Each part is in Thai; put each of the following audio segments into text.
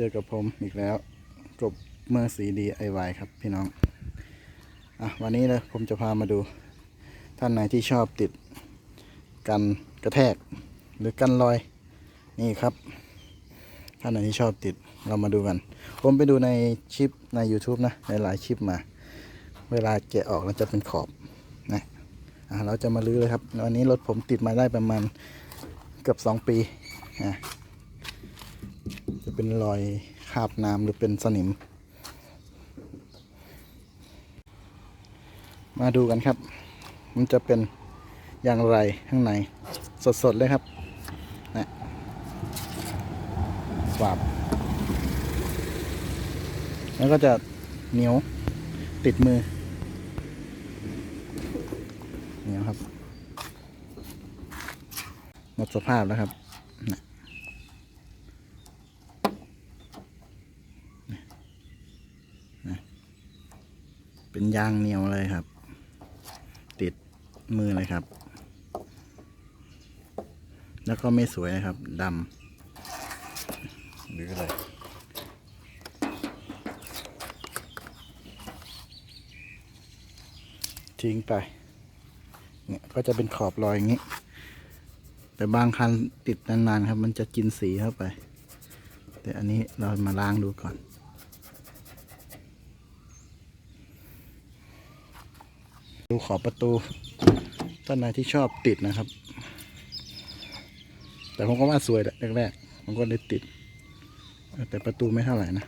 เจอกับผมอีกแล้วกบเมื่อสีดีไอวครับพี่น้อง อะ วันนี้เลยผมจะพามาดู ท่านไหนที่ชอบติดกันกระแทก หรือกันรอยนี่ครับ ท่านไหนที่ชอบติดเรามาดูกัน ผมไปดูในคลิปใน YouTube นะหลายๆคลิปมา เวลาแกะออกแล้วจะเป็นขอบนะอะเราจะมาลื้อเลยครับวันนี้รถผมติดมาได้ประมาณเกือบสองปีอะ เป็นรอยคราบน้ำหรือเป็นสนิม มาดูกันครับ มันจะเป็นอย่างไรข้างใน สดๆ เลยครับนะวาบแล้วก็จะเหนียวติดมือ เหนียวครับ หมดสภาพแล้วครับนะ เป็นยางเหนียวเลยครับ ติดมือเลยครับ แล้วก็ไม่สวยนะครับดำหรืออะไรทิ้งไป เนี่ยก็จะเป็นขอบรอยอย่างนี้ แต่บางคันติดนานๆครับ มันจะกินสีเข้าไป แต่อันนี้เรามาล้างดูก่อน ดูขอบประตูท่านไหนที่ชอบติดนะครับ แต่ผมก็ว่าสวยแหละแรกๆผมก็เลยติด แต่ประตูไม่เท่าไหร่นะ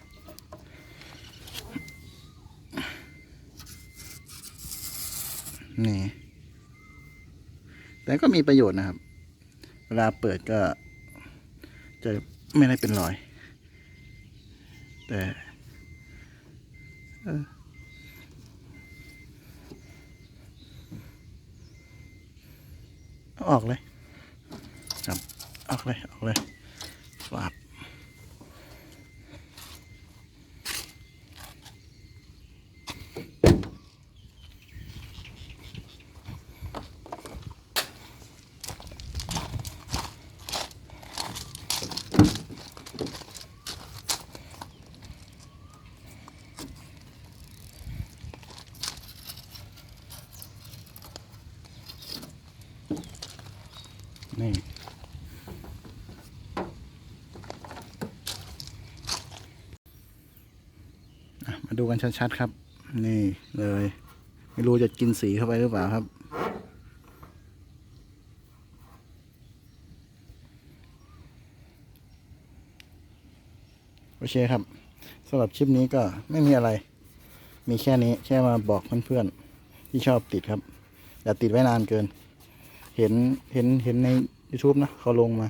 นี่ แต่ก็มีประโยชน์นะครับ เวลาเปิดก็ จะไม่ได้เป็นรอย แต่ เออ อออกเลยครับออกเลยออกเลยฟาบ นี่มาดูกันชัดๆครับ นี่เลย ไม่รู้จะกินสีเข้าไปหรือเปล่าครับ โอเคครับสำหรับคลิปนี้ก็ไม่มีอะไร มีแค่นี้แค่มาบอกเพื่อนๆที่ชอบติดครับ อย่าติดไว้นานเกิน เห็นเห็นเห็นใน YouTube นะเขาลงมา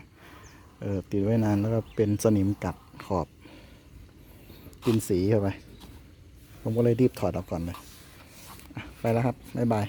เออติดไว้นานแล้วก็เป็นสนิมกัดขอบ กินสีเข้าไป ผมก็เลยรีบถอดออกก่อนเลย ไปแล้วครับ บ๊ายบาย